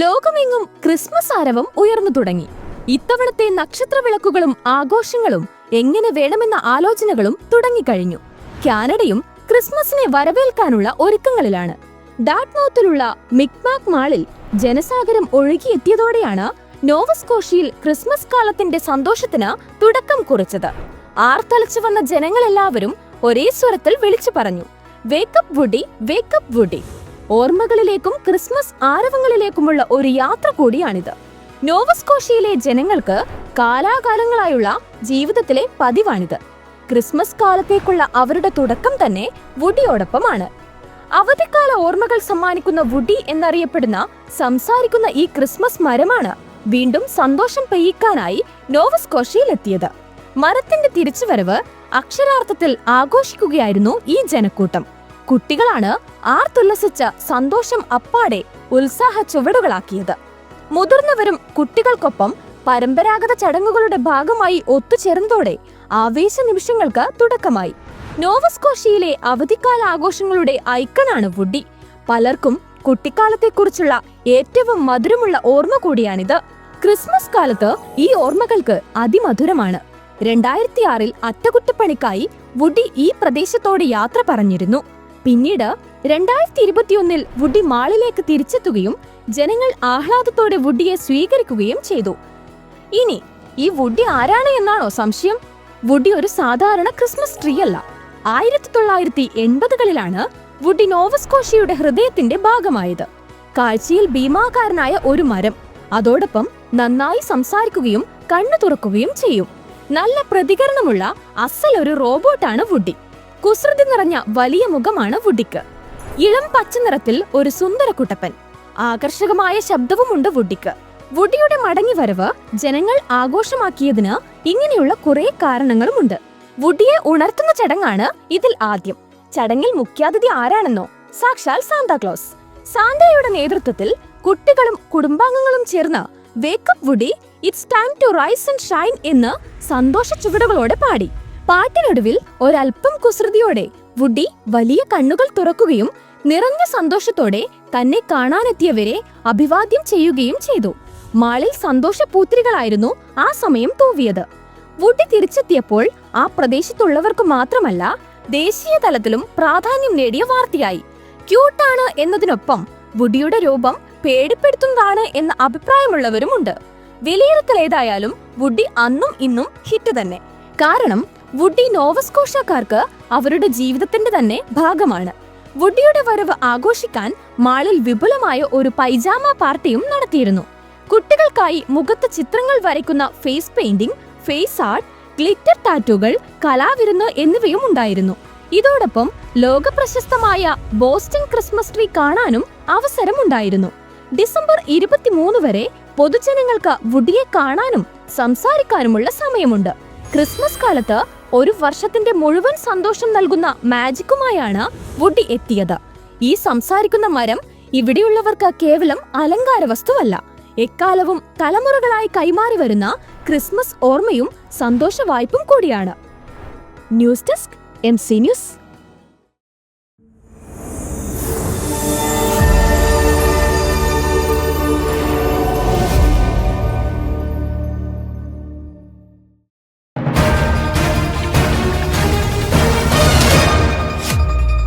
ലോകമെങ്ങും ക്രിസ്മസ് ആരവം ഉയർന്നു തുടങ്ങി. ഇത്തവണത്തെ നക്ഷത്ര വിളക്കുകളും ആഘോഷങ്ങളും എങ്ങനെ വേണമെന്ന ആലോചനകളും തുടങ്ങിക്കഴിഞ്ഞു. കാനഡയും ക്രിസ്മസിനെ വരവേൽക്കാനുള്ള ഒരുക്കങ്ങളിലാണ്. ഡാറ്റ്നോത്തിലുള്ള മിക്മാക് മാളിൽ ജനസാഗരം ഒഴുകിയെത്തിയതോടെയാണ് നോവസ്കോഷിയിൽ ക്രിസ്മസ് കാലത്തിന്റെ സന്തോഷത്തിന് തുടക്കം കുറിച്ചത്. ആർത്തലച്ചു വന്ന ജനങ്ങളെല്ലാവരും ഒരേ സ്വരത്തിൽ വിളിച്ചു പറഞ്ഞു wake up Woody wake up Woody. ഓർമ്മകളിലേക്കും Christmas ആരവങ്ങളിലേക്കുമുള്ള ഒരു യാത്ര കൂടിയാണിത്. നോവസ്കോഷിയയിലെ ജനങ്ങൾക്ക് കാലാകാലങ്ങളായുള്ള ജീവിതത്തിലെ പതിവാണിത്. ക്രിസ്മസ് കാലത്തേക്കുള്ള അവരുടെ തുടക്കം തന്നെ വുഡിയോടൊപ്പമാണ്. അവധിക്കാല ഓർമ്മകൾ സമ്മാനിക്കുന്ന വുഡി എന്നറിയപ്പെടുന്ന സംസാരിക്കുന്ന ഈ ക്രിസ്മസ് മരമാണ് വീണ്ടും സന്തോഷം പെയ്യിക്കാനായി നോവസ്കോഷയിലെത്തിയത് മരത്തിന്റെ തിരിച്ചുവരവ് അക്ഷരാർത്ഥത്തിൽ ആഘോഷിക്കുകയായിരുന്നു ഈ ജനക്കൂട്ടം. കുട്ടികളാണ് ആർത്തുല്ലസിച്ച സന്തോഷം അപ്പാടെ ഉത്സാഹ ചുവടുകളാക്കിയത് മുതിർന്നവരും കുട്ടികൾക്കൊപ്പം പരമ്പരാഗത ചടങ്ങുകളുടെ ഭാഗമായി ഒത്തുചേർന്നതോടെ ആവേശ നിമിഷങ്ങൾക്ക് തുടക്കമായി. നോവസ്കോഷിയിലെ അവധിക്കാല ആഘോഷങ്ങളുടെ ഐക്കണാണ് വുഡി. പലർക്കും കുട്ടിക്കാലത്തെക്കുറിച്ചുള്ള ഏറ്റവും മധുരമുള്ള ഓർമ്മ കൂടിയാണിത്. ക്രിസ്മസ് കാലത്ത് ഈ ഓർമ്മകൾക്ക് അതിമധുരമാണ്. രണ്ടായിരത്തി ആറിൽ അറ്റകുറ്റപ്പണിക്കായി വുഡി ഈ പ്രദേശത്തോട് യാത്ര പറഞ്ഞിരുന്നു. പിന്നീട് രണ്ടായിരത്തി ഇരുപത്തിയൊന്നിൽ വുഡി മാളിലേക്ക് തിരിച്ചെത്തുകയും ജനങ്ങൾ ആഹ്ലാദത്തോടെ വുഡിയെ സ്വീകരിക്കുകയും ചെയ്തു. ഇനി ഈ വുഡി ആരാണ് എന്നാണോ സംശയം. വുഡി ഒരു സാധാരണ ക്രിസ്മസ് ട്രീ അല്ല ആയിരത്തി തൊള്ളായിരത്തി എൺപതുകളിലാണ് വുഡി നോവസ്കോഷിയുടെ ഹൃദയത്തിന്റെ ഭാഗമായത്. കാഴ്ചയിൽ ഭീമാകാരനായ ഒരു മരം. അതോടൊപ്പം നന്നായി സംസാരിക്കുകയും കണ്ണു തുറക്കുകയും ചെയ്യും. നല്ല പ്രതികരണമുള്ള അസൽ ഒരു റോബോട്ടാണ് വുഡി. കുസൃതി നിറഞ്ഞ വലിയ മുഖമാണ് വുഡിക്ക്. ഇളം പച്ച നിറത്തിൽ ഒരു സുന്ദര കുട്ടപ്പൻ. ആകർഷകമായ ശബ്ദവുമുണ്ട് വുഡിക്ക്. വുഡിയുടെ മടങ്ങിവരവ് ജനങ്ങൾ ആഘോഷമാക്കിയതിന് ഇങ്ങനെയുള്ള കുറെ കാരണങ്ങളുമുണ്ട്. വുഡിയെ ഉണർത്തുന്ന ചടങ്ങാണ് ഇതിൽ ആദ്യം. ചടങ്ങിൽ മുഖ്യാതിഥി ആരാണെന്നോ? സാക്ഷാൽ സാന്താക്ലോസ് സാന്തയുടെ നേതൃത്വത്തിൽ കുട്ടികളും കുടുംബാംഗങ്ങളും ചേർന്ന് wake up Woody it's time to rise and shine എന്ന് സന്തോഷ ചുവടുകളോടെ പാടി. പാട്ടിനൊടുവിൽ ഒരൽപ്പം കുസൃതിയോടെ വുഡി വലിയ കണ്ണുകൾ തുറക്കുകയും നിറഞ്ഞ സന്തോഷത്തോടെ തന്നെ കാണാനെത്തിയവരെ അഭിവാദ്യം ചെയ്യുകയും ചെയ്തു. മാളിൽ സന്തോഷ പൂത്തിരികളായിരുന്നു ആ സമയം തൂവിയത്. വുഡി തിരിച്ചെത്തിയപ്പോൾ ആ പ്രദേശത്തുള്ളവർക്ക് മാത്രമല്ല ദേശീയ തലത്തിലും പ്രാധാന്യം നേടിയ വാർത്തയായി. ക്യൂട്ടാണ് എന്നതിനൊപ്പം വുഡിയുടെ രൂപം പേടിപ്പെടുത്തുന്നതാണ് എന്ന അഭിപ്രായമുള്ളവരുമുണ്ട്. വിലയിരുത്തൽ ഏതായാലും വുഡി അന്നും ഇന്നും ഹിറ്റ് തന്നെ. കാരണം വുഡി നോവസ്കോഷക്കാർക്ക് അവരുടെ ജീവിതത്തിന്റെ തന്നെ ഭാഗമാണ്. വുഡിയുടെ വരവ് ആഘോഷിക്കാൻ മാളിൽ വിപുലമായ ഒരു പൈജാമ പാർട്ടിയും നടത്തിയിരുന്നു. കുട്ടികൾക്കായി മുഖത്ത് ചിത്രങ്ങൾ വരയ്ക്കുന്ന face painting face art glitter ടാറ്റുകൾ കലാവിരുന്ന് എന്നിവയും ഉണ്ടായിരുന്നു. ഇതോടൊപ്പം ലോക പ്രശസ്തമായ ബോസ്റ്റൺ ക്രിസ്മസ് ട്രീ കാണാനും അവസരമുണ്ടായിരുന്നു ഡിസംബർ ഇരുപത്തിമൂന്ന് വരെ പൊതുജനങ്ങൾക്ക് വുഡിയെ കാണാനും സംസാരിക്കാനുമുള്ള സമയമുണ്ട്. ക്രിസ്മസ് കാലത്ത് ഒരു വർഷത്തിന്റെ മുഴുവൻ സന്തോഷം നൽകുന്ന മാജിക്കുമായാണ് വുഡി എത്തിയത്. ഈ സംസാരിക്കുന്ന മരം ഇവിടെയുള്ളവർക്ക് കേവലം അലങ്കാര വസ്തുവല്ല. എക്കാലവും തലമുറകളായി കൈമാറി വരുന്ന ക്രിസ്മസ് ഓർമ്മയും സന്തോഷ വായ്പും കൂടിയാണ്. News desk M C news.